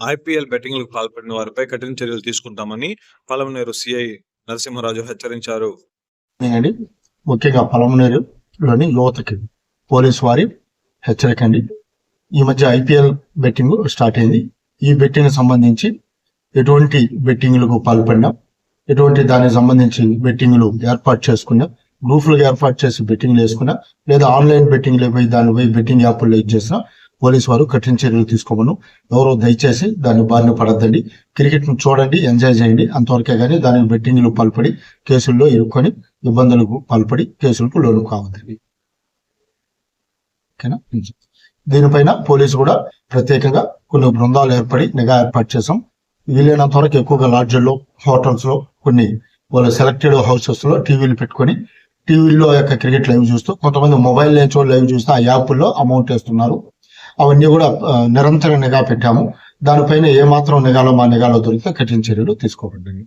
IPL బెట్టింగ్లకు పాల్పడిన వారిపై కఠిన చర్యలు తీసుకుంటామని పలమనేరు సిఐ నరసింహరాజు హెచ్చరించారు. అండి ముఖ్యంగా పలమనేరులోని యువతకి పోలీసు వారి హెచ్చరికండి ఈ మధ్య ఐపీఎల్ బెట్టింగ్ స్టార్ట్ అయింది. ఈ బెట్టింగ్ సంబంధించి ఎటువంటి బెట్టింగ్లకు పాల్పడినా ఎటువంటి దానికి సంబంధించి బెట్టింగ్లు ఏర్పాటు చేసుకున్నా గ్రూపులుగా ఏర్పాటు చేసి బెట్టింగ్లు వేసుకున్నా లేదా ఆన్లైన్ బెట్టింగ్లు పోయి దాని పోయి బెట్టింగ్ యాప్లు యూజ్ చేసినా పోలీసు వారు కఠిన చర్యలు తీసుకోమను. ఎవరో దయచేసి దాన్ని బారిన పడద్దండి. క్రికెట్ను చూడండి ఎంజాయ్ చేయండి. అంతవరకే కానీ దానికి బెట్టింగ్లు పాల్పడి కేసుల్లో ఇరుక్కొని ఇబ్బందులకు పాల్పడి కేసులకు లోను కావద్దండి. ఓకేనా? దీనిపైన పోలీసు కూడా ప్రత్యేకంగా కొన్ని బృందాలు ఏర్పడి నిఘా ఏర్పాటు చేసాం వీలైనంత వరకు ఎక్కువగా లాడ్జ్ల్లో హోటల్స్లో కొన్ని వాళ్ళ సెలెక్టెడ్ హౌసెస్లో టీవీలు పెట్టుకొని టీవీల్లో యొక్క క్రికెట్ లైవ్ చూస్తూ కొంతమంది మొబైల్ నుంచి లైవ్ చూస్తూ ఆ యాప్ల్లో అమౌంట్ వేస్తున్నారు. అవన్నీ కూడా నిరంతర నిఘా పెట్టాము. దానిపైన ఏమాత్రం నిఘాలో మా నిఘాలో దొరికితే కఠిన చర్యలు తీసుకోబడ్డాయి.